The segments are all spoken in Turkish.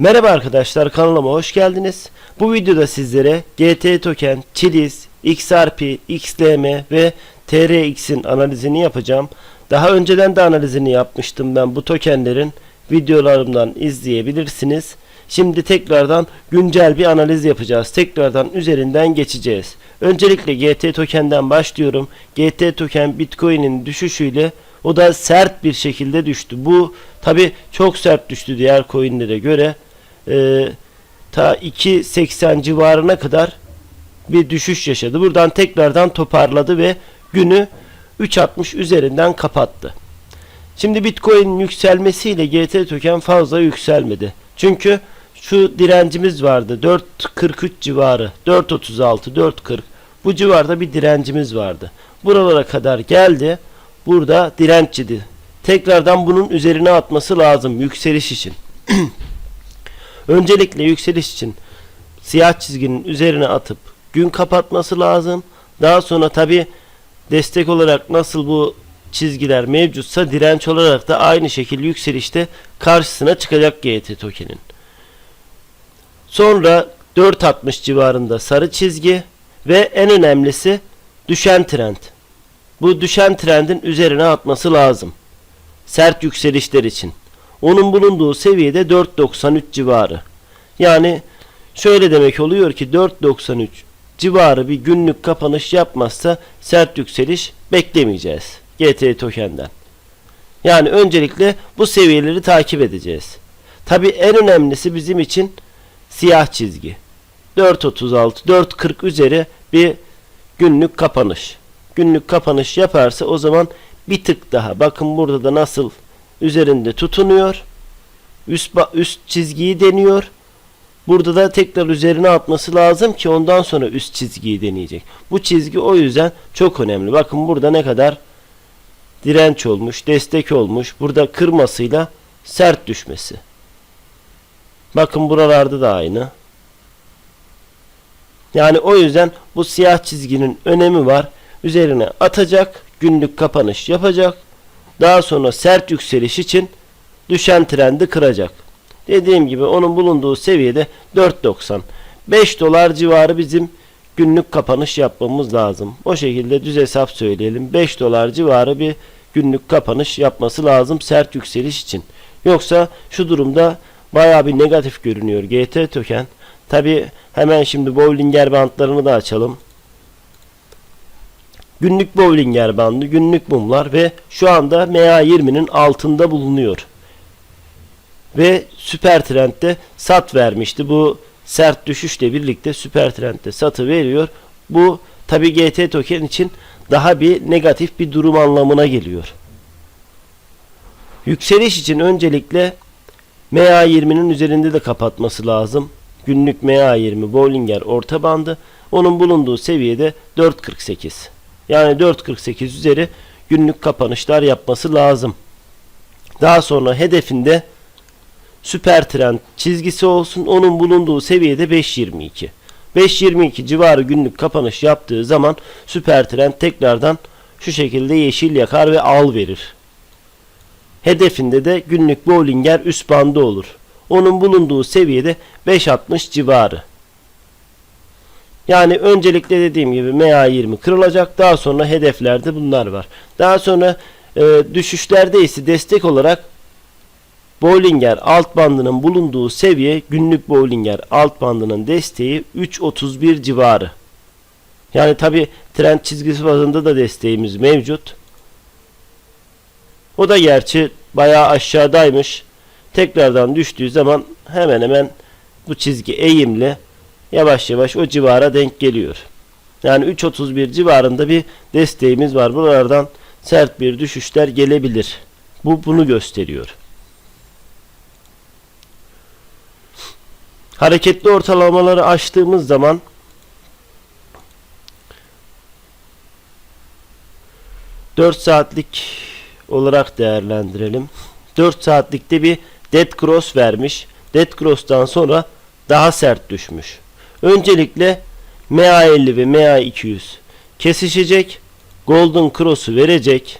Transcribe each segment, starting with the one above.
Merhaba arkadaşlar kanalıma hoş geldiniz. Bu videoda sizlere GT token, Chiliz, XRP, XLM ve TRX'in analizini yapacağım. Daha önceden de analizini yapmıştım ben bu tokenlerin videolarımdan izleyebilirsiniz. Şimdi tekrardan güncel bir analiz yapacağız. Tekrardan üzerinden geçeceğiz. Öncelikle GT tokenden başlıyorum. GT token Bitcoin'in düşüşüyle o da sert bir şekilde düştü. Bu tabi çok sert düştü diğer coinlere göre. Ee, ta 2.80 civarına kadar bir düşüş yaşadı. Buradan tekrardan toparladı ve günü 3.60 üzerinden kapattı. Şimdi Bitcoin yükselmesiyle GT token fazla yükselmedi. Çünkü şu direncimiz vardı 4.43 civarı 4.36 4.40 bu civarda bir direncimiz vardı. Buralara kadar geldi. Burada direnççiydi. Tekrardan bunun üzerine atması lazım yükseliş için. Öncelikle yükseliş için siyah çizginin üzerine atıp gün kapatması lazım. Daha sonra tabi destek olarak nasıl bu çizgiler mevcutsa direnç olarak da aynı şekilde yükselişte karşısına çıkacak GT tokenin. Sonra 4.60 civarında sarı çizgi ve en önemlisi düşen trend. Bu düşen trendin üzerine atması lazım. Sert yükselişler için. Onun bulunduğu seviyede 4.93 civarı. Yani şöyle demek oluyor ki 4.93 civarı bir günlük kapanış yapmazsa sert yükseliş beklemeyeceğiz. GT tokenden. Yani öncelikle bu seviyeleri takip edeceğiz. Tabi en önemlisi bizim için siyah çizgi. 4.36 4.40 üzeri bir günlük kapanış. Günlük kapanış yaparsa o zaman bir tık daha bakın burada da nasıl üzerinde tutunuyor. Üst, üst çizgiyi deniyor. Burada da tekrar üzerine atması lazım ki ondan sonra üst çizgiyi deneyecek. Bu çizgi o yüzden çok önemli. Bakın burada ne kadar direnç olmuş, destek olmuş. Burada kırmasıyla sert düşmesi. Bakın buralarda da aynı. Yani o yüzden bu siyah çizginin önemi var. Üzerine atacak, günlük kapanış yapacak. Daha sonra sert yükseliş için düşen trendi kıracak. Dediğim gibi onun bulunduğu seviyede 4.90. 5 dolar civarı bizim günlük kapanış yapmamız lazım. O şekilde düz hesap söyleyelim. 5 dolar civarı bir günlük kapanış yapması lazım sert yükseliş için. Yoksa şu durumda baya bir negatif görünüyor GT token. Tabi hemen şimdi Bollinger bantlarını da açalım. Günlük Bollinger bandı, günlük mumlar ve şu anda MA20'nin altında bulunuyor. Ve süper trendde sat vermişti. Bu sert düşüşle birlikte süper trendde satı veriyor. Bu tabi GT token için daha bir negatif bir durum anlamına geliyor. Yükseliş için öncelikle MA20'nin üzerinde de kapatması lazım. Günlük MA20 Bollinger orta bandı. Onun bulunduğu seviyede 4.48. Yani 4.48 üzeri günlük kapanışlar yapması lazım. Daha sonra hedefinde süper trend çizgisi olsun. Onun bulunduğu seviyede 5.22. 5.22 civarı günlük kapanış yaptığı zaman süper trend tekrardan şu şekilde yeşil yakar ve al verir. Hedefinde de günlük Bollinger üst bandı olur. Onun bulunduğu seviyede 5.60 civarı. Yani öncelikle dediğim gibi MA20 kırılacak. Daha sonra hedeflerde bunlar var. Daha sonra e, düşüşlerde ise destek olarak Bollinger alt bandının bulunduğu seviye günlük Bollinger alt bandının desteği 3.31 civarı. Yani tabi trend çizgisi bazında da desteğimiz mevcut. O da gerçi bayağı aşağıdaymış. Tekrardan düştüğü zaman hemen hemen bu çizgi eğimli yavaş yavaş o civara denk geliyor. Yani 3.31 civarında bir desteğimiz var. Buralardan sert bir düşüşler gelebilir. Bu bunu gösteriyor. Hareketli ortalamaları açtığımız zaman dört saatlik olarak değerlendirelim. 4 saatlikte bir dead cross vermiş. Dead cross'tan sonra daha sert düşmüş. Öncelikle MA50 ve MA200 kesişecek. Golden Cross'u verecek.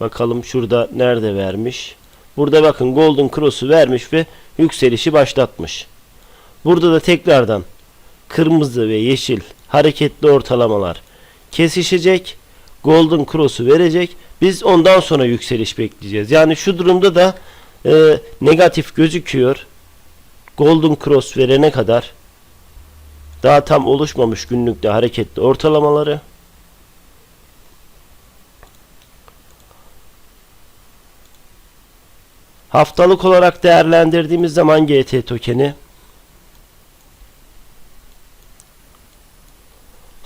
Bakalım şurada nerede vermiş. Burada bakın Golden Cross'u vermiş ve yükselişi başlatmış. Burada da tekrardan kırmızı ve yeşil hareketli ortalamalar kesişecek. Golden Cross'u verecek. Biz ondan sonra yükseliş bekleyeceğiz. Yani şu durumda da e, negatif gözüküyor. Golden Cross verene kadar daha tam oluşmamış günlükte hareketli ortalamaları. Haftalık olarak değerlendirdiğimiz zaman GT tokeni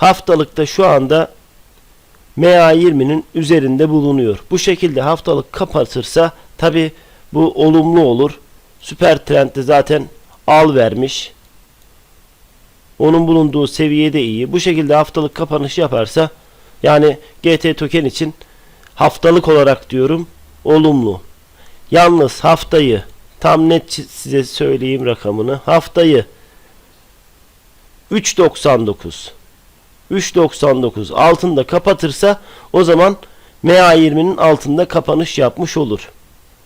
haftalıkta şu anda MA20'nin üzerinde bulunuyor. Bu şekilde haftalık kapatırsa tabi bu olumlu olur. Süper trendde zaten al vermiş. Onun bulunduğu seviyede iyi. Bu şekilde haftalık kapanış yaparsa yani GT token için haftalık olarak diyorum olumlu. Yalnız haftayı tam net size söyleyeyim rakamını. Haftayı 3.99 3.99 altında kapatırsa o zaman MA20'nin altında kapanış yapmış olur.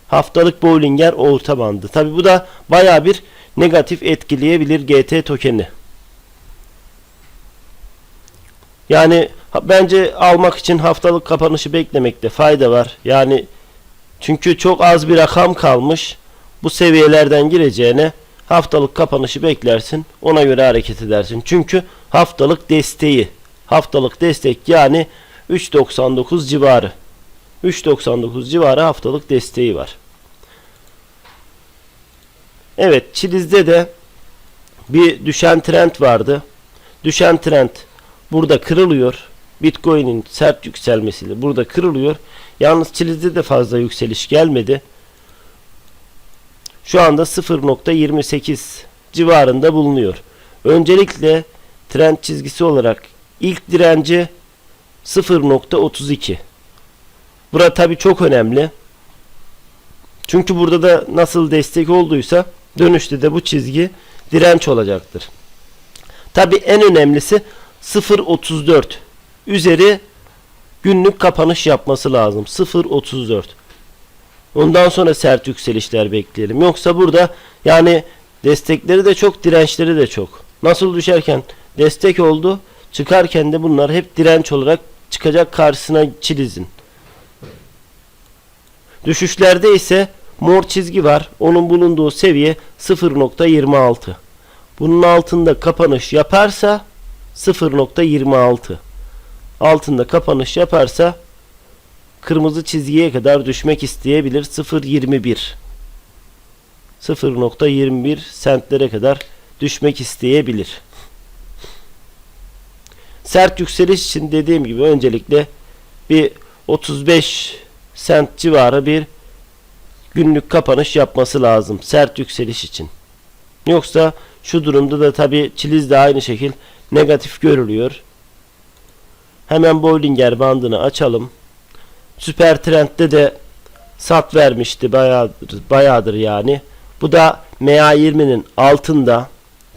Haftalık Bollinger orta bandı. Tabi bu da baya bir negatif etkileyebilir GT tokeni. Yani bence almak için haftalık kapanışı beklemekte fayda var. Yani çünkü çok az bir rakam kalmış. Bu seviyelerden gireceğine haftalık kapanışı beklersin. Ona göre hareket edersin. Çünkü haftalık desteği. Haftalık destek yani 3.99 civarı. 3.99 civarı haftalık desteği var. Evet Çiliz'de de bir düşen trend vardı. Düşen trend burada kırılıyor. Bitcoin'in sert yükselmesiyle burada kırılıyor. Yalnız Çiliz'de de fazla yükseliş gelmedi. Şu anda 0.28 civarında bulunuyor. Öncelikle trend çizgisi olarak ilk direnci 0.32. Bura tabi çok önemli. Çünkü burada da nasıl destek olduysa dönüşte de bu çizgi direnç olacaktır. Tabi en önemlisi 0.34 üzeri günlük kapanış yapması lazım. 0.34 Ondan sonra sert yükselişler bekleyelim. Yoksa burada yani destekleri de çok, dirençleri de çok. Nasıl düşerken destek oldu, çıkarken de bunlar hep direnç olarak çıkacak karşısına çilizin. Düşüşlerde ise mor çizgi var. Onun bulunduğu seviye 0.26. Bunun altında kapanış yaparsa 0.26. Altında kapanış yaparsa kırmızı çizgiye kadar düşmek isteyebilir. 0.21 0.21 sentlere kadar düşmek isteyebilir. Sert yükseliş için dediğim gibi öncelikle bir 35 sent civarı bir günlük kapanış yapması lazım sert yükseliş için. Yoksa şu durumda da tabi çiliz de aynı şekil negatif görülüyor. Hemen Bollinger bandını açalım. Süper Trend'de de sat vermişti bayağıdır, bayağıdır yani. Bu da MA20'nin altında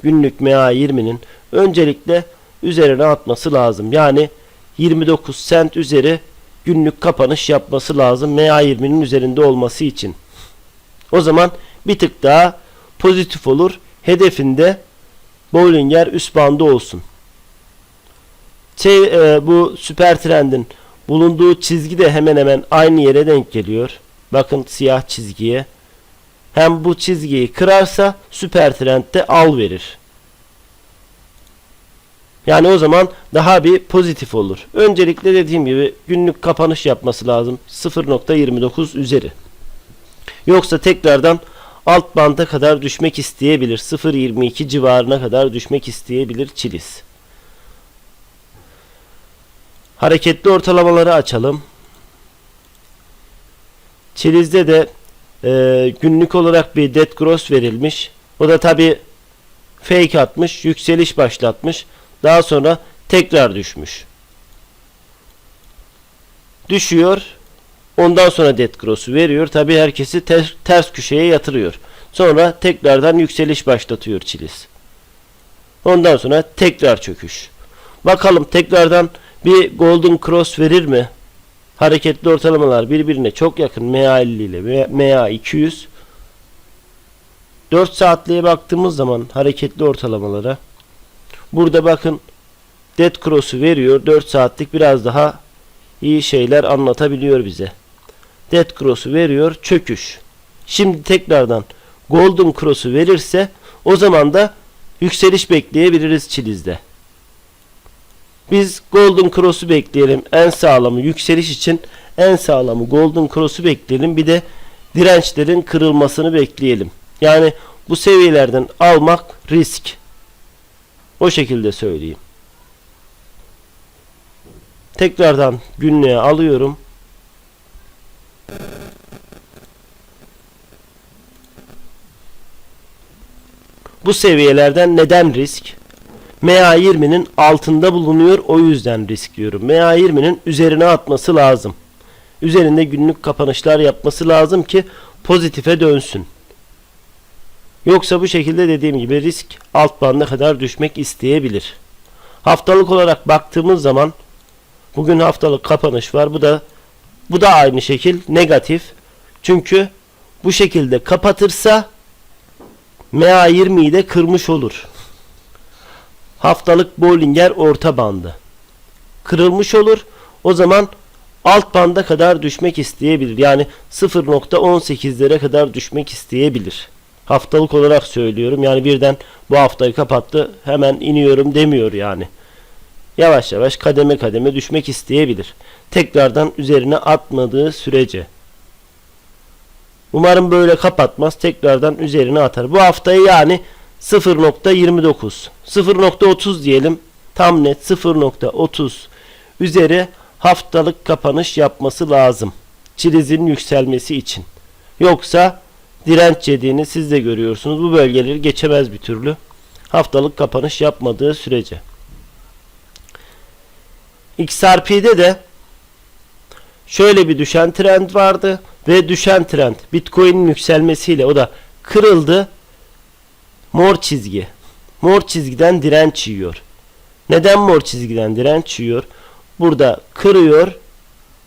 günlük MA20'nin öncelikle üzerine atması lazım. Yani 29 sent üzeri günlük kapanış yapması lazım MA20'nin üzerinde olması için. O zaman bir tık daha pozitif olur. Hedefinde Bollinger üst bandı olsun. Şey, e, bu süper trendin bulunduğu çizgi de hemen hemen aynı yere denk geliyor. Bakın siyah çizgiye. Hem bu çizgiyi kırarsa süper trendde al verir. Yani o zaman daha bir pozitif olur. Öncelikle dediğim gibi günlük kapanış yapması lazım. 0.29 üzeri. Yoksa tekrardan alt banda kadar düşmek isteyebilir. 0.22 civarına kadar düşmek isteyebilir çiliz. Hareketli ortalamaları açalım. Çiliz'de de e, günlük olarak bir dead gross verilmiş. O da tabi fake atmış, yükseliş başlatmış. Daha sonra tekrar düşmüş. Düşüyor. Ondan sonra dead cross'u veriyor. Tabi herkesi ters, ters köşeye yatırıyor. Sonra tekrardan yükseliş başlatıyor Çiliz. Ondan sonra tekrar çöküş. Bakalım tekrardan bir golden cross verir mi? Hareketli ortalamalar birbirine çok yakın MA50 ile MA200. 4 saatliğe baktığımız zaman hareketli ortalamalara burada bakın Dead Cross'u veriyor. 4 saatlik biraz daha iyi şeyler anlatabiliyor bize. Dead Cross'u veriyor. Çöküş. Şimdi tekrardan Golden Cross'u verirse o zaman da yükseliş bekleyebiliriz Çiliz'de. Biz Golden Cross'u bekleyelim. En sağlamı yükseliş için en sağlamı Golden Cross'u bekleyelim. Bir de dirençlerin kırılmasını bekleyelim. Yani bu seviyelerden almak risk. O şekilde söyleyeyim. Tekrardan günlüğe alıyorum. Bu seviyelerden neden risk? MA20'nin altında bulunuyor o yüzden risk diyorum. MA20'nin üzerine atması lazım. Üzerinde günlük kapanışlar yapması lazım ki pozitife dönsün. Yoksa bu şekilde dediğim gibi risk alt banda kadar düşmek isteyebilir. Haftalık olarak baktığımız zaman bugün haftalık kapanış var. Bu da bu da aynı şekil negatif. Çünkü bu şekilde kapatırsa MA20'yi de kırmış olur. Haftalık Bollinger orta bandı. Kırılmış olur. O zaman alt banda kadar düşmek isteyebilir. Yani 0.18'lere kadar düşmek isteyebilir. Haftalık olarak söylüyorum. Yani birden bu haftayı kapattı hemen iniyorum demiyor yani. Yavaş yavaş kademe kademe düşmek isteyebilir. Tekrardan üzerine atmadığı sürece. Umarım böyle kapatmaz. Tekrardan üzerine atar. Bu haftayı yani 0.29 0.30 diyelim. Tam net 0.30 üzeri haftalık kapanış yapması lazım. Çilizin yükselmesi için. Yoksa direnç yediğini siz de görüyorsunuz. Bu bölgeleri geçemez bir türlü. Haftalık kapanış yapmadığı sürece. XRP'de de şöyle bir düşen trend vardı ve düşen trend Bitcoin'in yükselmesiyle o da kırıldı. Mor çizgi. Mor çizgiden direnç yiyor. Neden mor çizgiden direnç yiyor? Burada kırıyor.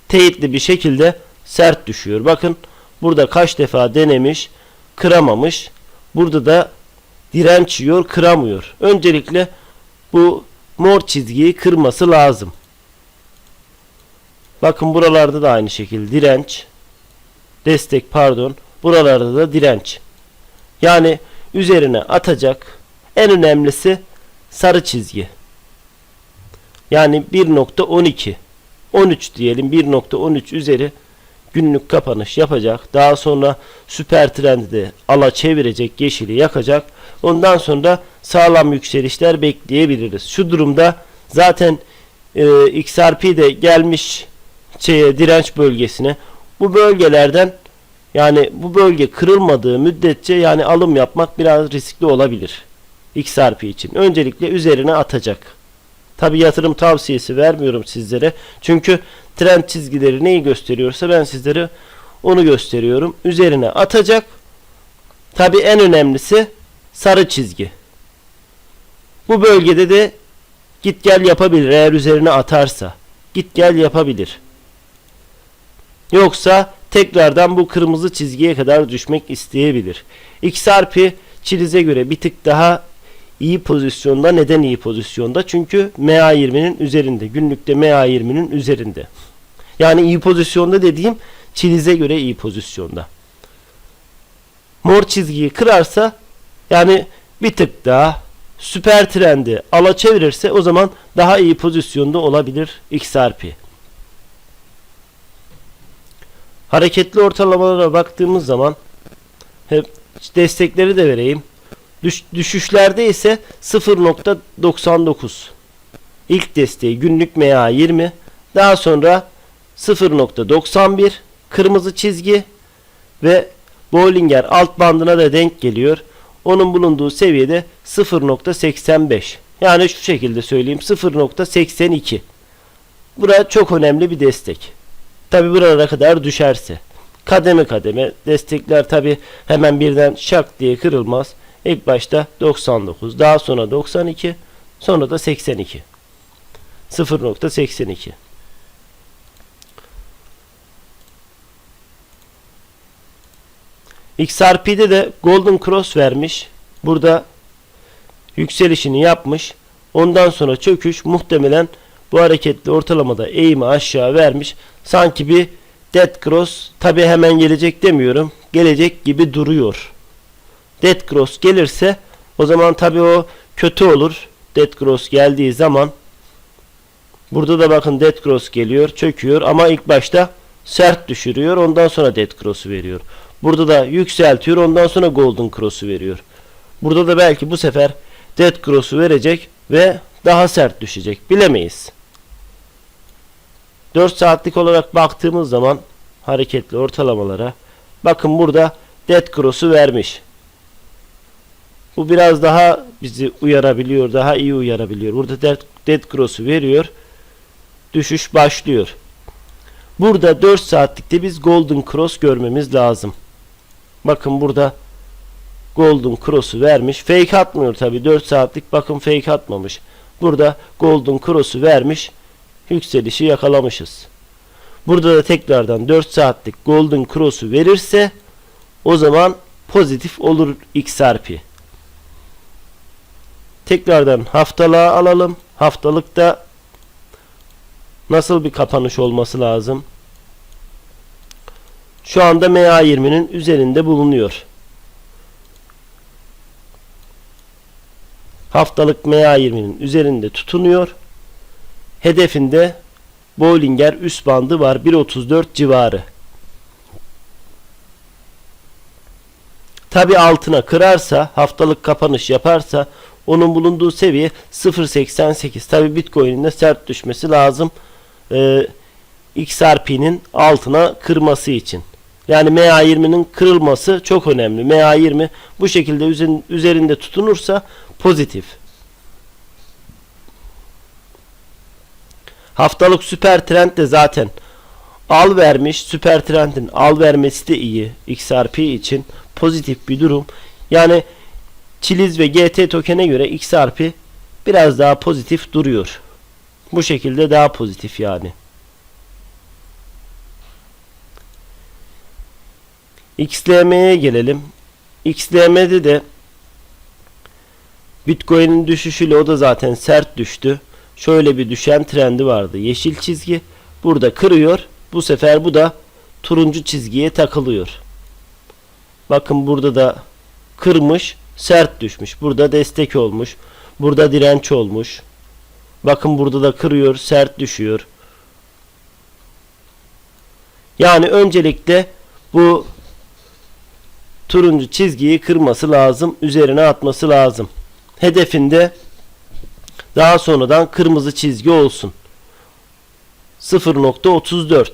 Teyitli bir şekilde sert düşüyor. Bakın burada kaç defa denemiş, kıramamış. Burada da direnç yiyor, kıramıyor. Öncelikle bu mor çizgiyi kırması lazım. Bakın buralarda da aynı şekilde direnç, destek pardon. Buralarda da direnç. Yani üzerine atacak en önemlisi sarı çizgi. Yani 1.12 13 diyelim 1.13 üzeri günlük kapanış yapacak. Daha sonra süper trendi ala çevirecek, yeşili yakacak. Ondan sonra sağlam yükselişler bekleyebiliriz. Şu durumda zaten e, XRP de gelmiş şeye, direnç bölgesine. Bu bölgelerden yani bu bölge kırılmadığı müddetçe yani alım yapmak biraz riskli olabilir. XRP için. Öncelikle üzerine atacak. Tabi yatırım tavsiyesi vermiyorum sizlere. Çünkü trend çizgileri neyi gösteriyorsa ben sizlere onu gösteriyorum. Üzerine atacak. Tabi en önemlisi sarı çizgi. Bu bölgede de git gel yapabilir eğer üzerine atarsa. Git gel yapabilir. Yoksa tekrardan bu kırmızı çizgiye kadar düşmek isteyebilir. XRP Çiliz'e göre bir tık daha iyi pozisyonda. Neden iyi pozisyonda? Çünkü MA20'nin üzerinde. Günlükte MA20'nin üzerinde. Yani iyi pozisyonda dediğim Çiliz'e göre iyi pozisyonda. Mor çizgiyi kırarsa yani bir tık daha süper trendi ala çevirirse o zaman daha iyi pozisyonda olabilir XRP. Hareketli ortalamalara baktığımız zaman hep destekleri de vereyim. Düş, düşüşlerde ise 0.99 ilk desteği günlük MA 20 daha sonra 0.91 kırmızı çizgi ve Bollinger alt bandına da denk geliyor. Onun bulunduğu seviyede 0.85 yani şu şekilde söyleyeyim 0.82 Bura çok önemli bir destek. Tabi buralara kadar düşerse. Kademe kademe destekler tabi hemen birden şak diye kırılmaz. İlk başta 99 daha sonra 92 sonra da 82. 0.82 XRP'de de Golden Cross vermiş. Burada yükselişini yapmış. Ondan sonra çöküş muhtemelen bu hareketli ortalamada eğimi aşağı vermiş. Sanki bir Dead Cross tabi hemen gelecek demiyorum. Gelecek gibi duruyor. Dead Cross gelirse o zaman tabi o kötü olur. Dead Cross geldiği zaman burada da bakın Dead Cross geliyor çöküyor ama ilk başta sert düşürüyor ondan sonra Dead Cross'u veriyor. Burada da yükseltiyor ondan sonra Golden Cross'u veriyor. Burada da belki bu sefer Dead Cross'u verecek ve daha sert düşecek. Bilemeyiz. 4 saatlik olarak baktığımız zaman hareketli ortalamalara bakın burada Dead Cross'u vermiş. Bu biraz daha bizi uyarabiliyor. Daha iyi uyarabiliyor. Burada Dead, Dead Cross'u veriyor. Düşüş başlıyor. Burada 4 saatlikte biz Golden Cross görmemiz lazım. Bakın burada Golden Cross'u vermiş. Fake atmıyor tabi 4 saatlik bakın fake atmamış. Burada Golden Cross'u vermiş. Yükselişi yakalamışız. Burada da tekrardan 4 saatlik Golden Cross'u verirse o zaman pozitif olur XRP. Tekrardan haftalığa alalım. Haftalıkta nasıl bir kapanış olması lazım? Şu anda MA20'nin üzerinde bulunuyor. Haftalık MA20'nin üzerinde tutunuyor. Hedefinde Bollinger üst bandı var 1.34 civarı. Tabi altına kırarsa haftalık kapanış yaparsa onun bulunduğu seviye 0.88. Tabi Bitcoin'in de sert düşmesi lazım. Ee, XRP'nin altına kırması için. Yani MA20'nin kırılması çok önemli. MA20 bu şekilde üzerinde tutunursa pozitif. Haftalık süper trend de zaten al vermiş. Süper trendin al vermesi de iyi. XRP için pozitif bir durum. Yani Chiliz ve GT token'e göre XRP biraz daha pozitif duruyor. Bu şekilde daha pozitif yani. XLM'ye gelelim. XLM'de de Bitcoin'in düşüşüyle o da zaten sert düştü. Şöyle bir düşen trendi vardı. Yeşil çizgi burada kırıyor. Bu sefer bu da turuncu çizgiye takılıyor. Bakın burada da kırmış, sert düşmüş. Burada destek olmuş. Burada direnç olmuş. Bakın burada da kırıyor, sert düşüyor. Yani öncelikle bu turuncu çizgiyi kırması lazım. Üzerine atması lazım. Hedefinde daha sonradan kırmızı çizgi olsun. 0.34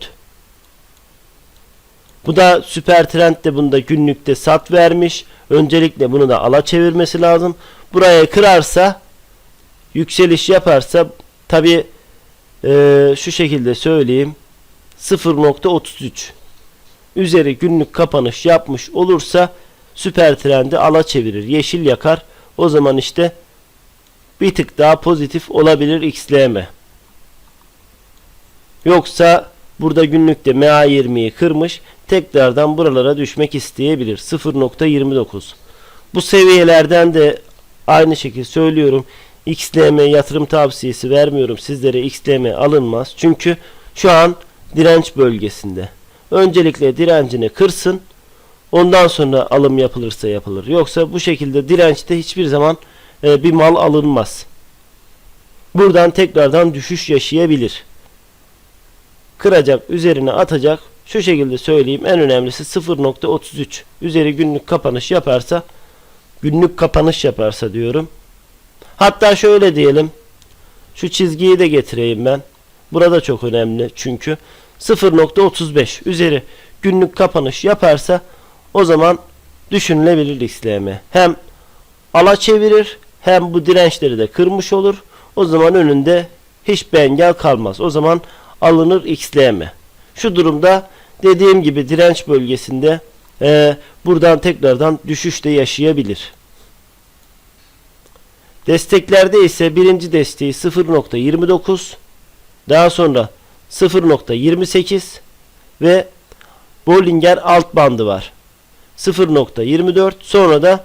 Bu da süper trend de bunda günlükte sat vermiş. Öncelikle bunu da ala çevirmesi lazım. Buraya kırarsa yükseliş yaparsa tabi e, şu şekilde söyleyeyim 0.33 üzeri günlük kapanış yapmış olursa süper trendi ala çevirir. Yeşil yakar. O zaman işte bir tık daha pozitif olabilir XLM. Yoksa burada günlükte MA20'yi kırmış tekrardan buralara düşmek isteyebilir. 0.29 Bu seviyelerden de aynı şekilde söylüyorum. XLM yatırım tavsiyesi vermiyorum. Sizlere XLM alınmaz. Çünkü şu an direnç bölgesinde. Öncelikle direncini kırsın. Ondan sonra alım yapılırsa yapılır. Yoksa bu şekilde dirençte hiçbir zaman e, bir mal alınmaz. Buradan tekrardan düşüş yaşayabilir. Kıracak, üzerine atacak. Şu şekilde söyleyeyim. En önemlisi 0.33. Üzeri günlük kapanış yaparsa günlük kapanış yaparsa diyorum. Hatta şöyle diyelim. Şu çizgiyi de getireyim ben. Burada çok önemli çünkü 0.35 üzeri günlük kapanış yaparsa o zaman düşünülebilir XLM. Hem ala çevirir hem bu dirençleri de kırmış olur. O zaman önünde hiçbir engel kalmaz. O zaman alınır XLM. Şu durumda dediğim gibi direnç bölgesinde e, buradan tekrardan düşüş de yaşayabilir. Desteklerde ise birinci desteği 0.29 daha sonra 0.28 ve Bollinger alt bandı var. 0.24 sonra da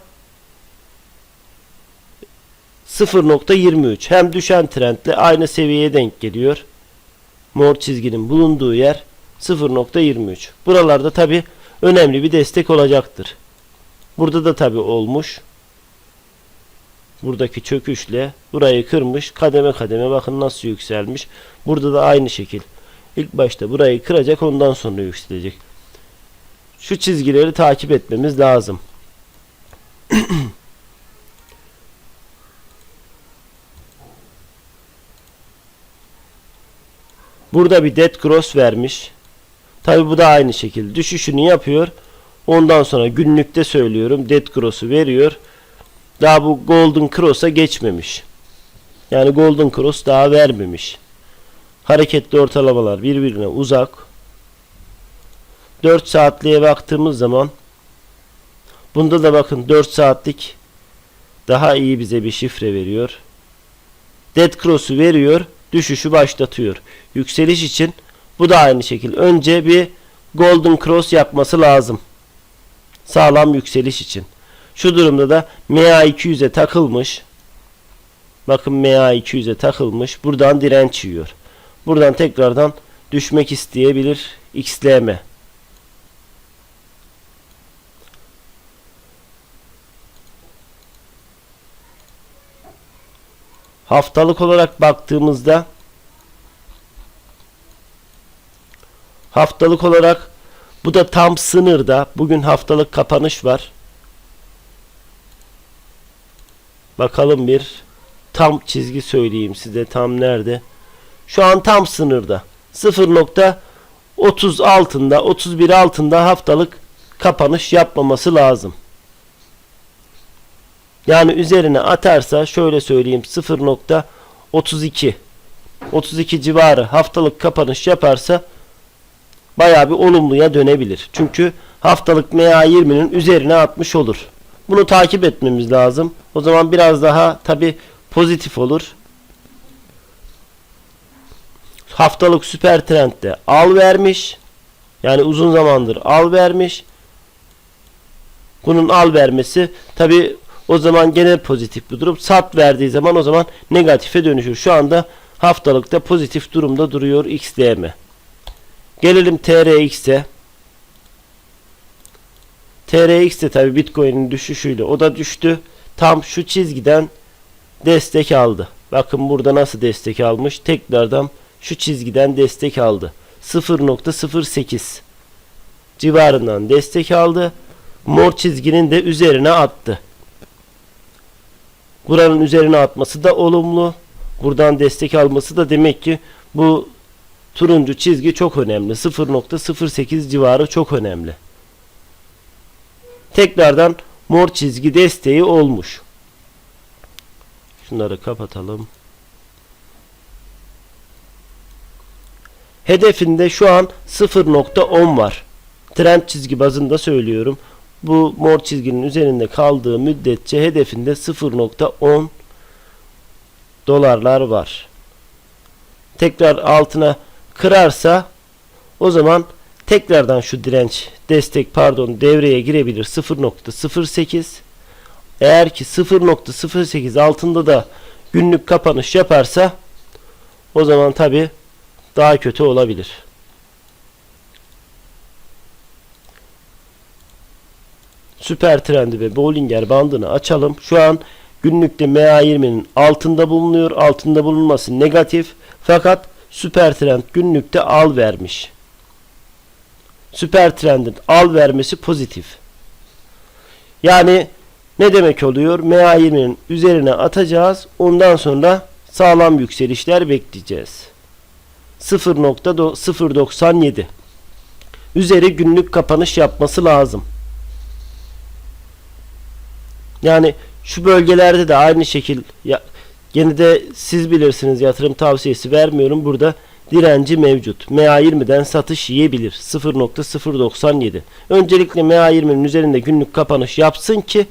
0.23 hem düşen trendle aynı seviyeye denk geliyor. Mor çizginin bulunduğu yer 0.23. Buralarda tabi önemli bir destek olacaktır. Burada da tabi olmuş. Buradaki çöküşle burayı kırmış. Kademe kademe bakın nasıl yükselmiş. Burada da aynı şekil. İlk başta burayı kıracak ondan sonra yükselecek. Şu çizgileri takip etmemiz lazım. Burada bir dead cross vermiş. Tabi bu da aynı şekilde düşüşünü yapıyor. Ondan sonra günlükte söylüyorum dead cross'u veriyor. Daha bu golden cross'a geçmemiş. Yani golden cross daha vermemiş. Hareketli ortalamalar birbirine uzak. 4 saatliğe baktığımız zaman bunda da bakın 4 saatlik daha iyi bize bir şifre veriyor. Dead cross'u veriyor, düşüşü başlatıyor. Yükseliş için bu da aynı şekilde. Önce bir golden cross yapması lazım. Sağlam yükseliş için. Şu durumda da MA200'e takılmış. Bakın MA200'e takılmış. Buradan direnç yiyor. Buradan tekrardan düşmek isteyebilir XLM. Haftalık olarak baktığımızda haftalık olarak bu da tam sınırda. Bugün haftalık kapanış var. Bakalım bir tam çizgi söyleyeyim size tam nerede. Şu an tam sınırda. 0.30 altında 31 altında haftalık kapanış yapmaması lazım. Yani üzerine atarsa şöyle söyleyeyim 0.32 32 civarı haftalık kapanış yaparsa bayağı bir olumluya dönebilir. Çünkü haftalık MA20'nin üzerine atmış olur. Bunu takip etmemiz lazım. O zaman biraz daha tabi pozitif olur. Haftalık süper trendde al vermiş. Yani uzun zamandır al vermiş. Bunun al vermesi tabi o zaman gene pozitif bir durum. Sat verdiği zaman o zaman negatife dönüşür. Şu anda haftalıkta pozitif durumda duruyor XDM. Gelelim TRX'e. TRX de tabi Bitcoin'in düşüşüyle o da düştü. Tam şu çizgiden destek aldı. Bakın burada nasıl destek almış. Tekrardan şu çizgiden destek aldı. 0.08 civarından destek aldı. Mor çizginin de üzerine attı. Buranın üzerine atması da olumlu. Buradan destek alması da demek ki bu turuncu çizgi çok önemli. 0.08 civarı çok önemli. Tekrardan mor çizgi desteği olmuş. Şunları kapatalım. Hedefinde şu an 0.10 var. Trend çizgi bazında söylüyorum. Bu mor çizginin üzerinde kaldığı müddetçe hedefinde 0.10 dolarlar var. Tekrar altına kırarsa o zaman tekrardan şu direnç destek pardon devreye girebilir 0.08 eğer ki 0.08 altında da günlük kapanış yaparsa o zaman tabi daha kötü olabilir. Süper trendi ve Bollinger bandını açalım. Şu an günlükte MA20'nin altında bulunuyor. Altında bulunması negatif. Fakat süper trend günlükte al vermiş. Süper trendin al vermesi pozitif. Yani ne demek oluyor? MA20'nin üzerine atacağız. Ondan sonra sağlam yükselişler bekleyeceğiz. 0.097 üzeri günlük kapanış yapması lazım. Yani şu bölgelerde de aynı şekil ya, gene de siz bilirsiniz yatırım tavsiyesi vermiyorum. Burada direnci mevcut. MA20'den satış yiyebilir. 0.097. Öncelikle MA20'nin üzerinde günlük kapanış yapsın ki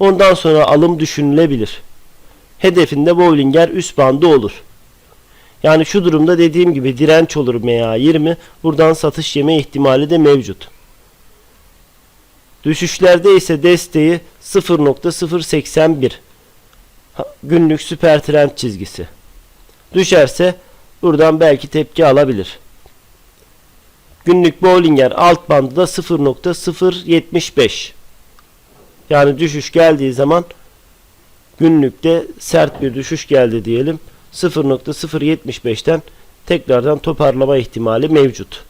ondan sonra alım düşünülebilir. Hedefinde Bollinger üst bandı olur. Yani şu durumda dediğim gibi direnç olur MA20. Buradan satış yeme ihtimali de mevcut. Düşüşlerde ise desteği 0.081 Ha- günlük süper trend çizgisi. Düşerse buradan belki tepki alabilir. Günlük Bollinger alt bandı da 0.075. Yani düşüş geldiği zaman günlükte sert bir düşüş geldi diyelim. 0.075'ten tekrardan toparlama ihtimali mevcut.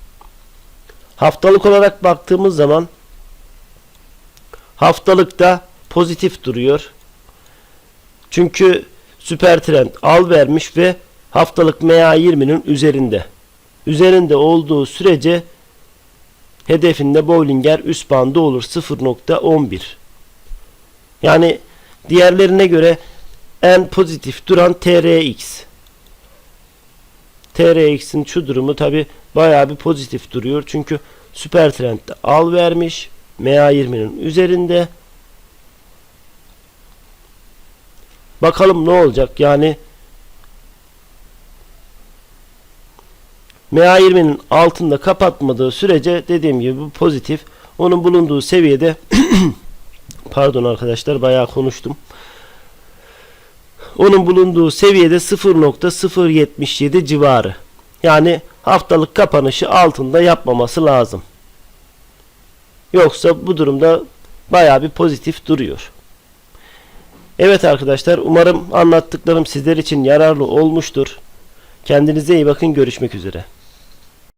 Haftalık olarak baktığımız zaman haftalıkta pozitif duruyor. Çünkü süper trend al vermiş ve haftalık MA20'nin üzerinde. Üzerinde olduğu sürece hedefinde Bollinger üst bandı olur 0.11. Yani diğerlerine göre en pozitif duran TRX. TRX'in şu durumu tabi bayağı bir pozitif duruyor. Çünkü süper trendde al vermiş. MA20'nin üzerinde. Bakalım ne olacak yani MA20'nin altında kapatmadığı sürece dediğim gibi bu pozitif. Onun bulunduğu seviyede pardon arkadaşlar bayağı konuştum. Onun bulunduğu seviyede 0.077 civarı. Yani haftalık kapanışı altında yapmaması lazım. Yoksa bu durumda bayağı bir pozitif duruyor. Evet arkadaşlar umarım anlattıklarım sizler için yararlı olmuştur. Kendinize iyi bakın görüşmek üzere.